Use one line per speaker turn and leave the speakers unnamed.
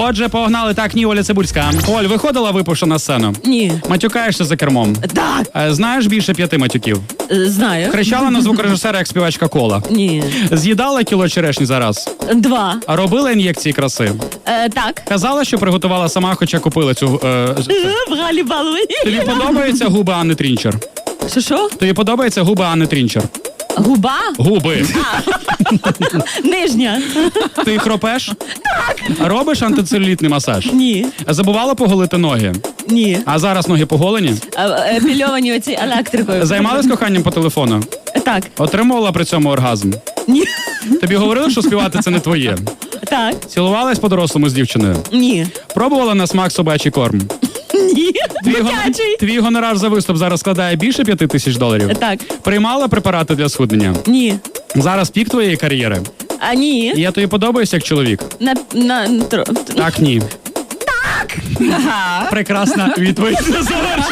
Отже, погнали так, ні, Оля Цибульська. Оль, виходила випивши на сцену.
Ні.
Матюкаєшся за кермом.
Так,
Е, Знаєш більше п'яти матюків.
е, знаю.
Кричала на звукорежисера як співачка кола.
Ні.
З'їдала кіло черешні за раз.
Два.
Робила ін'єкції краси.
Е, так.
Казала, що приготувала сама, хоча купила цю. Е,
Е, В Галі Баловій.
Тобі подобаються губи Анни Трінчер?
Що що?
Тобі подобаються губи Анни Трінчер?
Губа?
Губи.
Нижня.
Ти їх ропеш? Так. Робиш антицелюлітний масаж?
Ні.
Забувала поголити ноги.
Ні.
А зараз ноги поголені?
Е, е, Пільовані оці електрикою.
Займалась коханням по телефону?
Так.
Отримувала при цьому оргазм.
Ні.
Тобі говорили, що співати це не твоє.
Так.
Цілувалась по-дорослому з дівчиною.
Ні.
Пробувала на смак собачий корм.
Ні.
Твій, гон-
Дитячий.
Твій гонорар за виступ зараз складає більше п'яти тисяч доларів.
Так.
Приймала препарати для схуднення.
Ні.
Зараз пік твоєї кар'єри.
А ні.
Я тобі подобаюсь як чоловік.
На, на,
Так, ні. Так. Прекрасна відповідь. на завершення.